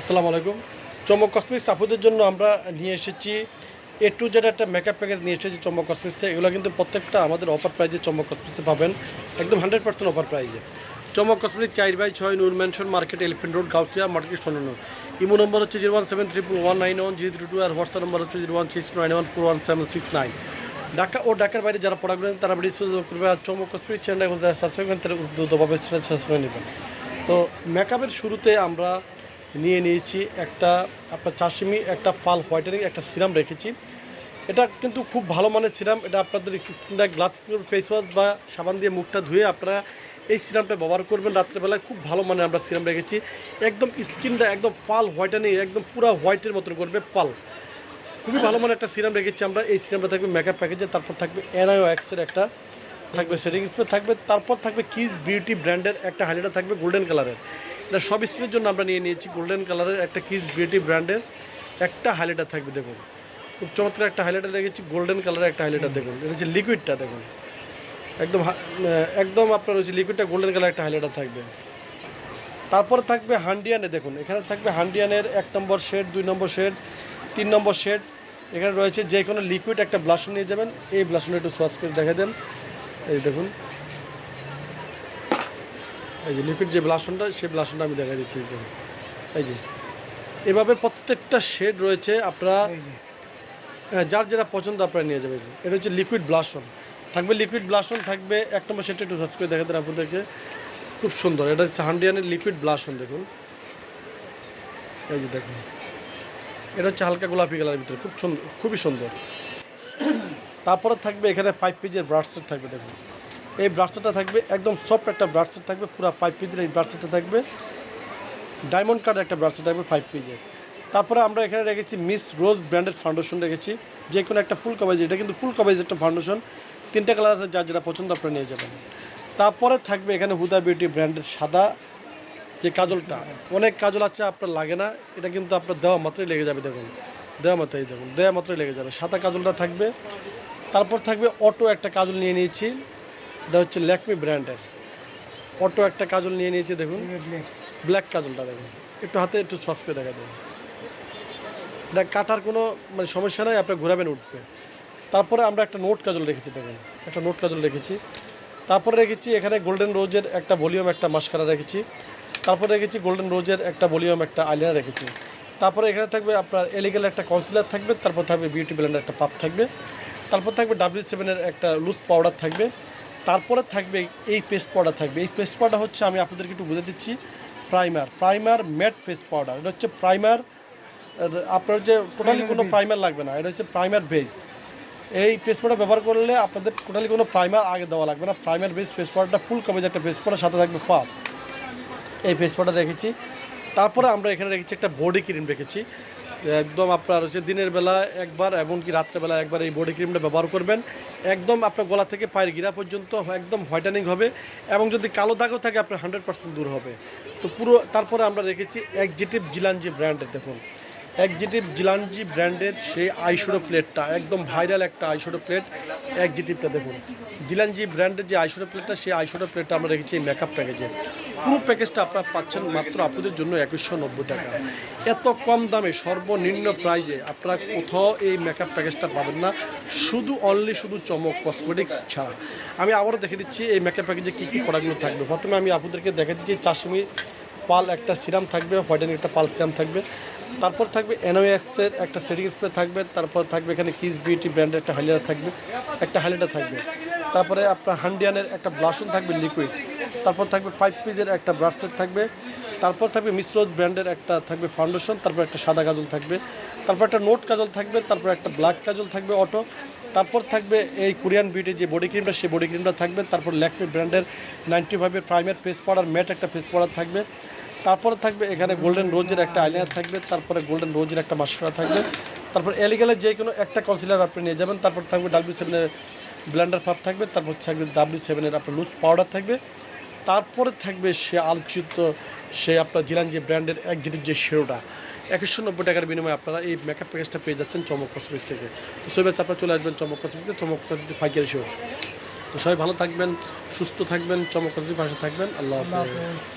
আসসালামু আলাইকুম। চমক কসমিক্স আপুদের জন্য আমরা নিয়ে এসেছি। এ টু জেড একটা মেকআপ প্যাকেজ নিয়ে এসেছি চমক কসমিক্সে এগুলো কিন্তু প্রত্যেকটা আমাদের অফার প্রাইজে চমক কসমিক্সে পাবেন। একদম হান্ড্রেড পার্সেন্ট অফার প্রাইজে চমক কসমিক চার বাই ছয় Noor mansion market elephant road Gausia, market সোনানো। Imo নম্বর হচ্ছে zero one seven triple one nine one zero three two আর হোয়াটসঅ্যাপ নম্বর হচ্ছে zero one six nine one four one seven six nine. Dhaka ও ঢাকার বাইরে যারা পড়াবেন তারা বেশি সুযোগ করবে আর চমক কসমিক চ্যানেল সাবস্ক্রাইব করেন, তারা দ্রুতভাবে সাবস্ক্রাইব নেবেন। তো মেকআপের শুরুতে আমরা নিয়ে নিয়েছি একটা, আপনার চাশিমি, একটা ফাল হোয়াইটেনিং একটা সিরাম রেখেছি। এটা কিন্তু খুব ভালো মানের সিরাম। এটা আপনাদের স্কিনটা গ্লাস ফেস ওয়াশ বা সাবান দিয়ে মুখটা ধুয়ে আপনারা এই সিরামটা ব্যবহার করবেন। রাত্রেবেলায় খুব ভালো মানের আমরা সিরাম রেখেছি। একদম স্কিনটা একদম ফাল হোয়াইটেনিং একদম পুরো হোয়াইটের মতন করবে পাল। খুবই ভালো মানের একটা সিরাম রেখেছি আমরা। এই সিরামটা থাকবে মেকআপ প্যাকেজে তারপর থাকবে এনআইও এক্সের একটা, থাকবে সেটিং স্প্রে থাকবে, তারপর থাকবে কিস বিউটি ব্র্যান্ডের একটা হাইলাইটার থাকবে গোল্ডেন কালারের এটা সব স্কিনের জন্য আমরা নিয়ে নিয়েছি গোল্ডেন কালারের একটা কিস বিউটি ব্র্যান্ডের একটা হাইলাইটার থাকবে, দেখুন। খুব চমৎকার একটা হাইলাইটার রেখেছি গোল্ডেন কালারের একটা হাইলাইটার দেখুন। এটা হচ্ছে লিকুইডটা দেখুন। একদম একদম আপনার হচ্ছে লিকুইডটা গোল্ডেন কালার একটা হাইলাইটার থাকবে। তারপর থাকবে হান্ডিয়ানে দেখুন। এখানে থাকবে হান্ডিয়ানের এক নম্বর শেড দুই নম্বর শেড তিন নম্বর শেড এখানে রয়েছে যে কোনো লিকুইড একটা ব্লাশন নিয়ে যাবেন। এই ব্লাশন একটু সোয়াচ করে দেখে দেন। এই দেখুন। এই যে লিকুইড যে ব্লাশনটা সেই ব্লাশনটা আমি দেখা দিচ্ছি এই যে এভাবে প্রত্যেকটা শেড রয়েছে আপনারা যার যেটা পছন্দ আপনারা নিয়ে যাবেন। এটা হচ্ছে লিকুইড ব্লাশন। থাকবে লিকুইড ব্লাশন থাকবে এক নম্বর শেডটা একটু সার্চ করে দেখা দেন আপনাদেরকে। খুব সুন্দর। এটা হচ্ছে হান্ডিয়ানের লিকুইড ব্লাশন দেখুন। এই যে দেখুন। এটা হচ্ছে হালকা গোলাপি কালারের ভিতরে। খুব সুন্দর খুবই সুন্দর। তারপরে থাকবে এখানে ফাইভ পিজের ব্রাশসেট থাকবে দেখুন। এই ব্রাশসেটটা থাকবে, একদম সফট একটা ব্রাশসেট থাকবে, পুরো ফাইভ পিজের এই ব্রাশসেটটা থাকবে। ডায়মন্ড কার্ড একটা ব্রাশসেট থাকবে ফাইভ পিজের তারপরে আমরা এখানে রেখেছি মিস রোজ ব্র্যান্ডের ফাউন্ডেশন রেখেছি। যে কোনো একটা ফুল কভারেজ এটা কিন্তু ফুল কভারেজ একটা ফাউন্ডেশন তিনটা কালার আছে, যার যেটা পছন্দ আপনারা নিয়ে যাবেন। তারপরে থাকবে এখানে হুদা বিউটি ব্র্যান্ডের সাদা যে কাজলটা, অনেক কাজল আছে, আপনার লাগে না। এটা কিন্তু আপনার দেওয়া মাত্রই লেগে যাবে, দেখুন। দেওয়া মাত্রই, দেখুন, দেওয়া মাত্রই লেগে যাবে। সাদা কাজলটা থাকবে। তারপর থাকবে অটো একটা কাজল নিয়ে নিয়েছি। এটা হচ্ছে ল্যাকমি ব্র্যান্ডের। অটো একটা কাজল নিয়ে নিয়েছি, দেখুন। ব্ল্যাক কাজলটা দেখুন। একটু হাতে একটু সস করে দেখা দেবেন এটা কাটার কোনো মানে সমস্যা নাই আপনার ঘোরাবেন, উঠবে। তারপরে আমরা একটা নোট কাজল রেখেছি, দেখুন। একটা নোট কাজল রেখেছি। তারপরে রেখেছি এখানে গোল্ডেন রোজের একটা ভলিউম একটা মাস্কারা রেখেছি। তারপরে রেখেছি গোল্ডেন রোজের একটা ভলিউম একটা আইলাইনার রেখেছি। তারপরে এখানে থাকবে আপনার এলিগেল একটা কনসিলার থাকবে, তারপর থাকবে বিউটি ব্লেন্ডের একটা পাপ থাকবে। তারপর থাকবে ডাব্লিউ সেভেনের একটা লুজ পাউডার থাকবে। তারপরে থাকবে এই পেস্ট পাউডার থাকবে। এই পেস্ট পাউডার হচ্ছে আমি আপনাদেরকে একটু বুঝে দিচ্ছি primer primer matte face powder এটা হচ্ছে প্রাইমার আপনার যে টোটালি কোনো প্রাইমার লাগবে না। এটা হচ্ছে প্রাইমার বেস এই পেস্ট পাউডার ব্যবহার করলে আপনাদের টোটালি কোনো প্রাইমার আগে দেওয়া লাগবে না। প্রাইমার বেস পেস্ট পাউডারটা ফুল কভারেজ একটা পেস্ট পাউডার সাথে থাকবে পাপ এই পেস্ট পাউডার রেখেছি তারপরে আমরা এখানে রেখেছি একটা বডি ক্রিম রেখেছি। একদম আপনার হচ্ছে দিনের বেলা একবার এমনকি রাত্রেবেলা একবার এই বডি ক্রিমটা ব্যবহার করবেন। একদম আপনার গলা থেকে পায়ের গিরা পর্যন্ত একদম হোয়াইটেনিং হবে এবং যদি কালো দাগও থাকে আপনার হান্ড্রেড পার্সেন্ট দূর হবে। তো পুরো তারপরে আমরা রেখেছি একজিটিভ জিলানজি ব্র্যান্ডের দেখুন। একজিটিভ জিলানজি ব্র্যান্ডের সেই আইশোডো প্লেটটা একদম ভাইরাল একটা আইশোডো প্লেট একজিটিভটা দেখুন। জিলানজি ব্র্যান্ডের যে আইশোডো প্লেটটা সেই আইশোডো প্লেটটা আমরা রেখেছি এই মেকআপ প্যাকেজে পুরো প্যাকেজটা আপনারা পাচ্ছেন মাত্র আপনাদের জন্য একুশশো নব্বই টাকা। এত কম দামে সর্বনিম্ন প্রাইজে আপনারা কোথাও এই মেকআপ প্যাকেজটা পাবেন না। শুধু অনলি শুধু চমক কসমেটিক্স ছাড়া। আমি আবারও দেখে দিচ্ছি এই মেকআপ প্যাকেজে কী কী প্রোডাক্টগুলো থাকবে। প্রথমে আমি আপনাদেরকে দেখে দিচ্ছি চাশমি পাল একটা সিরাম থাকবে হোয়াইটেনিং একটা পাল সিরাম থাকবে। তারপর থাকবে এনওএক্সের একটা সেটিং স্প্রে থাকবে। তারপর থাকবে এখানে কিস বিউটি ব্র্যান্ডের একটা হাইলাইটার থাকবে, একটা হাইলাইটার থাকবে। তারপরে আপনার হান্ডিয়ানের একটা ব্লাশন থাকবে লিকুইড তারপর থাকবে ফাইভ পিজের একটা ব্রাশ সেট থাকবে। তারপর থাকবে মিশ্রোজ ব্র্যান্ডের একটা থাকবে ফাউন্ডেশন তারপর একটা সাদা কাজল থাকবে। তারপর একটা নোট কাজল থাকবে, তারপর একটা ব্ল্যাক কাজল থাকবে অটো তারপর থাকবে এই কোরিয়ান বিউটির যে বডি ক্রিমটা সেই বডি ক্রিমটা থাকবে। তারপর ল্যাকমি ব্র্যান্ডের নাইনটি ফাইভের প্রাইমার ফেস পাউডার ম্যাট একটা ফেস পাউডার থাকবে। তারপরে থাকবে এখানে গোল্ডেন রোজের একটা আইলাইনার থাকবে। তারপরে গোল্ডেন রোজের একটা মাস্কারা থাকবে। তারপর এলিগেলের যে কোনো একটা কনসিলার আপনি নিয়ে যাবেন। তারপর থাকবে ডাব্লিউ সেভেনের ব্ল্যান্ডার পাপ থাকবে। তারপর থাকবে ডাব্লিউ সেভেনের আপনার লুজ পাউডার থাকবে। তারপরে থাকবে সে আলোচিত, সে আপনার জিলানজি ব্র্যান্ডের একজিটিভ যে শেরোটা একশো নব্বই টাকার বিনিময়ে আপনারা এই মেকআপ প্যাকেজটা পেয়ে যাচ্ছেন চমক কসমিক্স থেকে। তো সবাই আপনারা চলে আসবেন চমক কসমিক্সে চমক ফাইকারি শো তো সবাই ভালো থাকবেন, সুস্থ থাকবেন, চমক কসমিক পাশে থাকবেন। আল্লাহ হাফেজ।